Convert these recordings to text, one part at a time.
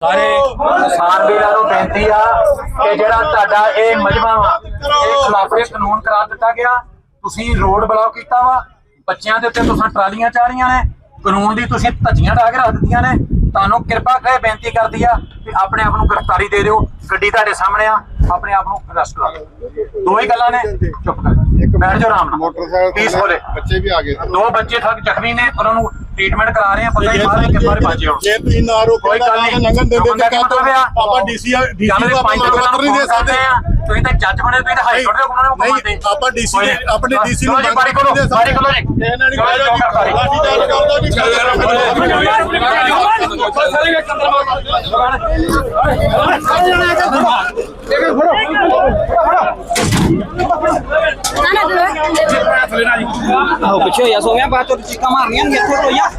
ਸਾਰੇ ਵੀਰਾਂ ਨੂੰ ਬੇਨਤੀ ਆ ਕਿ ਜਿਹੜਾ ਤੁਹਾਡਾ ਇਹ ਮਜਮਾ ਵਾ ਇਹ ਖਿਲਾਫੇ ਕਾਨੂੰਨ ਕਰਾ ਦਿੱਤਾ ਗਿਆ। ਤੁਸੀਂ ਰੋਡ ਬਲੌਕ ਕੀਤਾ ਵਾ। ਬੱਚਿਆਂ ਦੇ ਉੱਤੇ ਤੁਸੀਂ ਟਰਾਲੀਆਂ ਚਾਹ ਰਹੀਆਂ ਨੇ। ਕਾਨੂੰਨ ਦੀ ਤੁਸੀਂ ਧੱਜੀਆਂ ਢਾ ਕੇ ਰੱਖ ਦਿੱਤੀਆਂ ਨੇ। ਤੁਹਾਨੂੰ ਕਿਰਪਾ ਕਰਕੇ ਬੇਨਤੀ ਕਰਦੀ ਆ ਕਿ ਆਪਣੇ ਆਪ ਨੂੰ ਗ੍ਰਿਫਤਾਰੀ ਦੇ ਦਿਓ। ਗੱਡੀ ਤੁਹਾਡੇ ਸਾਹਮਣੇ ਆ। ਆਪਣੇ ਆਪ ਨੂੰ ਅਰੈਸਟ ਲਾ ਲਓ ਦੋ ਹੀ ਗੱਲਾਂ ਨੇ। ਚੁੱਪ ਕਰ। ਬੈਠ ਜਾਓ ਆਰਾਮ ਨਾਲ। ਮੋਟਰਸਾਈਕਲ ਪੀਸ ਤੇ ਬੋਲੇ ਬੱਚੇ ਵੀ ਆ ਗਏ। ਦੋ ਬੱਚੇ ਠੱਗ ਜ਼ਖਮੀ ਨੇ। ਉਹਨਾਂ ਨੂੰ ਟ੍ਰੀਟਮੈਂਟ ਕਰਾ ਰਹੇ ਆ ਪਤਾ ਨਹੀਂ ਬਾਹਰ ਕਿੱਥੇ ਬਾਰੇ ਬਾਜੇ ਹੋਣ ਜੇ ਤੁਸੀਂ ਨਾ ਰੋਕੋ ਕੋਈ ਗੱਲ ਨਹੀਂ। ਲੰਘਣ ਦਿੰਦੇ ਤੇ ਕੀ ਆ ਆਪਾਂ ਡੀਸੀ ਡੀਸੀ ਨੂੰ ਤੇ ਆਪਾਂ ਪੰਜ ਮੰਗ ਨਹੀਂ ਦੇ ਸਕਦੇ। ਤੁਸੀਂ ਤਾਂ ਜੱਜ ਬਣੇ ਤੁਸੀਂ ਤਾਂ ਹਾਈ ਕੋਰਟ ਦੇ ਉਹਨਾਂ ਨੂੰ ਨਹੀਂ, ਘੁਮਾਉਂਦੇ ਆਪਾਂ DC ਦੇ- ਆਪਣੇ DC ਨੂੰ ਮੰਗ ਬਾਰੀ ਕੋਲੋਂ ਨਹੀਂ ਦੇ ਸਕਦੇ। ਬਾਰੀ ਕੋਲੋਂ ਜੀ। ਇਹਨਾਂ ਨੇ ਚਲੋ ਜੀ, ਚੌਂਕਰ ਸਾਰੀ। ਲਾਠੀ ਚਾਰਜ ਕਰਦਾ ਨਹੀਂ ਆਹੋ, ਪਿੱਛੇ ਹੋਇਆ, ਸੋ ਗਿਆ, ਬਾਅਦ ਚੋਂ ਚੀਕਾਂ ਮਾਰਨੀਆਂ ਨੇ, ਇੱਥੇ ਹੋਇਆ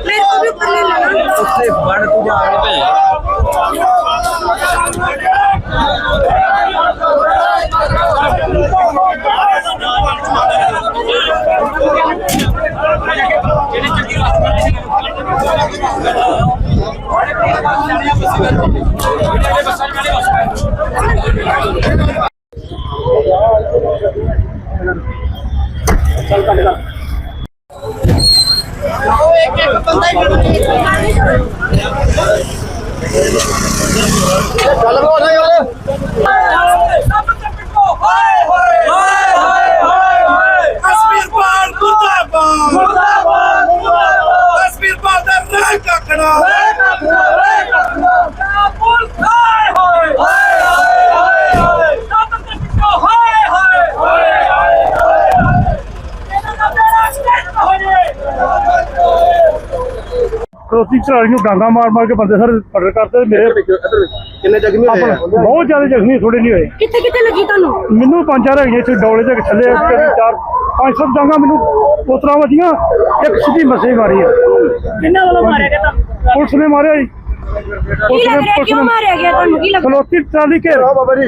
ਮੇਰੇ ਕੋਲ ਵੀ ਉੱਪਰ ਲੈ ਲੈਣਾ ਉੱਥੇ ਵੜ ਤੂੰ ਜਾ ਕੇ ਭੈ ਜਿਹੜੀ ਚੱਕੀ ਵਾਸਤੇ ਭੈਣ ਕਸ਼ਮੀਰ ਪਾਲ ਮੁਰਦਾਬਾਦ। ਮੁਰਦਾਬਾਦ ਮੁਰਦਾਬਾਦ। ਕਸ਼ਮੀਰ ਪਾਲ ਦਾ ਰਹਿ ਕੱਕਣਾ ਰਹਿ ਕੱਕਣਾ ਰਹਿ ਕੱਕਣਾ ਪੁਲਿਸ ਹਾਏ ਹੋਏ ਹਾਏ ਹਾਏ ਹਾਏ ਸਭ ਕੱਟੋ ਹਾਏ ਹਾਏ ਹਾਏ ਹਾਏ ਇਹਨਾਂ ਦਾ ਮੇਰਾ ਸਟੇਟ ਹੋ ਜੇ ਖਰੋਤੀ ਚੜਾਈ ਨੂੰ ਡਾਂਗਾ ਮਾਰ ਮਾਰ ਕੇ ਬੰਦੇ ਸਰ ਫੜਰ ਕਰਦੇ ਮੇਰੇ ਕਿੰਨੇ ਜ਼ਖਮੀ ਹੋਏ ਬਹੁਤ ਜ਼ਿਆਦਾ ਜ਼ਖਮੀ ਥੋੜੇ ਨਹੀਂ ਹੋਏ। ਕਿੱਥੇ ਕਿੱਥੇ ਲੱਗੀ ਤੁਹਾਨੂੰ? ਮੈਨੂੰ ਪੰਜ ਚਾਰ ਹੈਗੀਆਂ ਇੱਥੇ ਡੌਲੇ ਦੇ ਥੱਲੇ ਚਾਰ ਪੰਜ ਸੱਤ ਡਾਂਗਾ ਮੈਨੂੰ ਉਤਰਾ ਵਧੀਆਂ ਇੱਕ ਸਿੱਧੀ ਮਸੇ ਮਾਰੀ ਆ। ਕਿੰਨਾ ਵਾਲਾ ਮਾਰਿਆ ਗਿਆ ਤੁਹਾਨੂੰ? ਪੁਲਿਸ ਨੇ ਮਾਰਿਆ ਜੀ। ਖਲੋਤੀ ਟਰਾਲੀ ਕੇ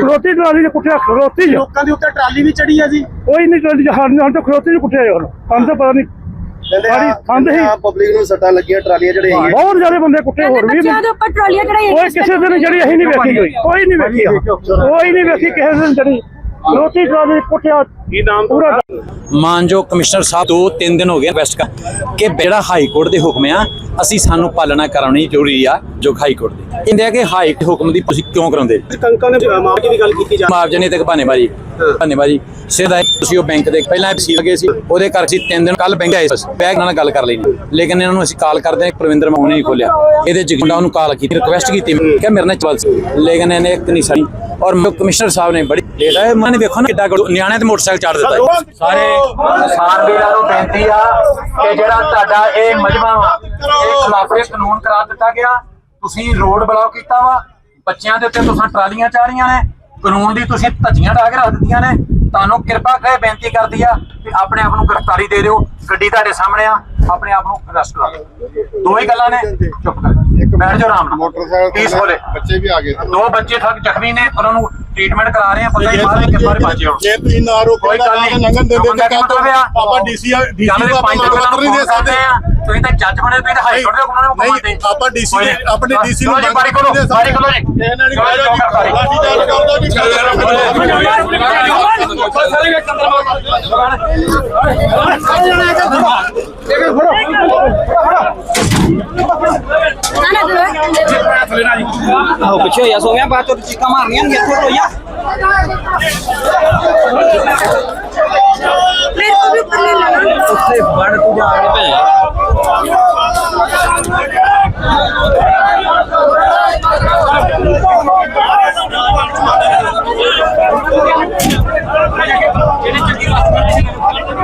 ਖਲੋਤੀ ਟਰਾਲੀ ਦੇ ਕੁੱਟਿਆ ਖਲੋਤੀ ਲੋਕਾਂ ਦੇ ਉੱਤੇ ਟਰਾਲੀ ਵੀ ਚੜੀ ਆ ਜੀ। ਕੋਈ ਨਹੀਂ ਟਰਾਲੀ ਨਾਲ ਤਾਂ ਖਲੋਤੀ ਦੇ ਕੁੱਟਿਆ ਜੀ ਹੁਣ। ਪਤਾ ਨਹੀਂ ਸਾਰੀ ਕੰਧ ਹੀ। ਪਬਲਿਕ ਨੂੰ ਸੱਟਾਂ ਲੱਗੀਆਂ ਟਰਾਲੀਆਂ ਜਿਹੜੇ ਬਹੁਤ ਜ਼ਿਆਦਾ ਬੰਦੇ ਕੁੱਟੇ ਹੋਰ ਵੀ। ਬੱਚਿਆਂ ਦੇ ਉੱਪਰ ਟਰਾਲੀਆਂ ਚੜਾਈਆਂ ਕੋਈ ਕਿਸੇ ਦਿਨ ਜਿਹੜੀ ਅਸੀਂ ਨਹੀਂ ਵੇਖੀ ਕੋਈ। ਨਹੀਂ ਵੇਖੀ ਕੋਈ ਨਹੀਂ ਵੇਖੀ ਕਿਸੇ ਦਿਨ ਜਿਹੜੀ ਰੋਟੀ ਟਰਾਲੀ ਕੁੱਟਿਆ ਕੀ ਨਾਮ ਪੂਰਾ ਮਾਨਯੋਗ ਕਮਿਸ਼ਨਰ ਸਾਹਿਬ ਦੋ ਤਿੰਨ ਦਿਨ ਹੋ ਗਏ ਰਿਕਵੈਸਟ ਕਰ ਕਿ ਜਿਹੜਾ ਹਾਈ ਕੋਰਟ ਦੇ ਹੁਕਮ ਆ ਅਸੀਂ ਸਾਨੂੰ ਪਾਲਣਾ ਕਰਾਉਣੀ ਜ਼ਰੂਰੀ ਆ ਜੋ ਹਾਈ ਕੋਰਟ ਦੀ। ਕਹਿੰਦੇ ਆ ਕਿ ਹਾਈ ਹੁਕਮ ਦੀ ਤੁਸੀਂ ਕਿਉਂ ਕਰਾਉਂਦੇ? ਕੰਕਾਂ ਨੇ ਮਾਰਕੇ ਦੀ ਗੱਲ ਕੀਤੀ ਮੁਆਵਜ਼ੇ ਨਹੀਂ ਤੇ ਬਾਨੇਬਾਜੀ ਬਾਨੇਬਾਜੀ ਸਿੱਧਾ ਤੁਸੀਂ ਉਹ ਬੈਂਕ ਦੇ ਪਹਿਲਾਂ ਸੀ ਲਗੇ ਸੀ ਉਹਦੇ ਕਰਕੇ ਤਿੰਨ ਦਿਨ ਕੱਲ ਬੈਂਕ ਆਏ ਸੀ ਬੈਂਕ ਨਾਲ ਗੱਲ ਕਰ ਲਈ ਲੇਕਿਨ ਇਹਨਾਂ ਨੂੰ ਅਸੀਂ ਕਾਲ ਕਰਦੇ ਹਾਂ ਪ੍ਰਵਿੰਦਰ ਮੋਹਨ ਨਹੀਂ ਖੋਲਿਆ ਇਹਦੇ ਚ ਮੁੰਡਾ ਉਹਨੂੰ ਕਾਲ ਕੀਤੀ ਰਿਕੁਐਸਟ ਕੀਤੀ ਕਿ ਮੇਰੇ ਨਾਲ ਚੱਲ ਸੀ। ਲੇਕਿਨ ਇਹਨੇ ਇੱਕ ਨਹੀਂ ਸਾਡੀ ਔਰ ਕਮਿਸ਼ਨਰ ਸਾਹਿਬ ਨੇ ਬੜੀ ਲੇਟ ਆਏ ਮਨ ਵੇਖੋ ਨਾ ਕਿੱਡਾ ਨਿਆਣਿਆਂ ਤੇ ਮੋਟਰਸਾਈਕਲ ਚਾੜ ਦਿੱਤਾ ਸਾਰੇ ਕਿਸਾਨ ਵੀਰਾਂ ਨੂੰ ਬੇਨਤੀ ਆ ਕਿ ਜਿਹੜਾ ਤੁਹਾਡਾ ਇਹ ਮਜਮਾ ਵਾ ਇਹ ਖਿਲਾਫੇ ਕਾਨੂੰਨ ਕਰਾ ਦਿੱਤਾ ਗਿਆ ਤੁਸੀਂ ਰੋਡ ਬਲੌਕ ਕੀਤਾ ਵਾ ਬੱਚਿਆਂ ਦੇ ਉੱਤੇ ਤੁਸੀਂ ਟਰਾਲੀਆਂ ਚਾ ਰਹੀਆਂ ਨੇ ਕਾਨੂੰਨ ਦੀ ਤੁਸੀਂ ਧੱਜੀਆਂ ਢਾ ਕੇ ਰੱਖ ਦਿੱਤੀਆਂ ਨੇ ਤੁਹਾਨੂੰ ਕਿਰਪਾ ਕਰਕੇ ਬੇਨਤੀ ਕਰਦੀ ਆ ਕਿ ਆਪਣੇ ਆਪ ਨੂੰ ਗ੍ਰਿਫਤਾਰੀ ਦੇ ਦਿਓ ਗੱਡੀ ਤੁਹਾਡੇ ਸਾਹਮਣੇ ਆ ਆਪਣੇ ਆਪ ਨੂੰ ਅਰੈਸਟ ਲਾ ਲਓ ਦੋ ਹੀ ਗੱਲਾਂ ਨੇ। ਚੁੱਪ ਕਰ। ਬੈਠ ਜਾਓ ਆਰਾਮ ਨਾਲ। ਮੋਟਰਸਾਈਕਲ ਪੀਸ ਤੇ ਬੋਲੇ ਬੱਚੇ ਵੀ ਆ ਗਏ। ਦੋ ਬੱਚੇ ਠੱਗ ਜ਼ਖਮੀ ਨੇ ਉਹਨਾਂ ਨੂੰ ਟ੍ਰੀਟਮੈਂਟ ਕਰਾ ਰਹੇ ਆ ਪਤਾ ਨਹੀਂ ਬਾਹਰ ਕਿੱਥੇ ਬਾਰੇ ਬਾਜੇ ਹੋਣ ਜੇ ਤੁਸੀਂ ਨਾ ਰੋਕੋ ਕੋਈ ਗੱਲ ਨਹੀਂ। ਲੰਘਣ ਦਿੰਦੇ ਬੰਦਾ ਕੀ ਮਤਲਬ ਆ ਆਪਾਂ ਡੀਸੀ ਡੀਸੀ ਤੇ ਆਪਾਂ ਪੰਜ ਮੰਗ ਨਹੀਂ ਦੇ ਸਕਦੇ। ਤੁਸੀਂ ਤਾਂ ਜੱਜ ਬਣੇ ਤੁਸੀਂ ਤਾਂ ਹਾਈ ਕੋਰਟ ਦੇ ਉਹਨਾਂ ਨੂੰ ਘੁਮਾਉਂਦੇ ਨਹੀਂ, ਆਪਾਂ DC ਦੇ- ਆਪਣੇ DC ਨੂੰ ਮੰਗ ਬਾਰੀ ਕੋਲੋਂ ਦੇ। ਬਾਰੀ ਕੋਲੋਂ ਜੀ। ਇਹਨਾਂ ਨੇ ਚਲੋ ਜੀ, ਸਾਰੀ। ਲਾਠੀ ਚਾਰਜ ਕਰਦਾ ਆਹ ਪਿੱਛੇ ਯਾ ਸੋ ਗਿਆ ਬਾਤ ਤੋਂ ਚੀਕਾ ਮਾਰਨੀਆਂ ਨੇ ਇੱਥੇ ਤੋਂ ਯਾ ਮੇਰੇ ਤੋਂ ਵੀ ਉੱਪਰ ਲੈ ਲੈਣਾ ਉੱਥੇ ਵੜ ਤੂੰ ਜਾ ਕੇ ਭੈ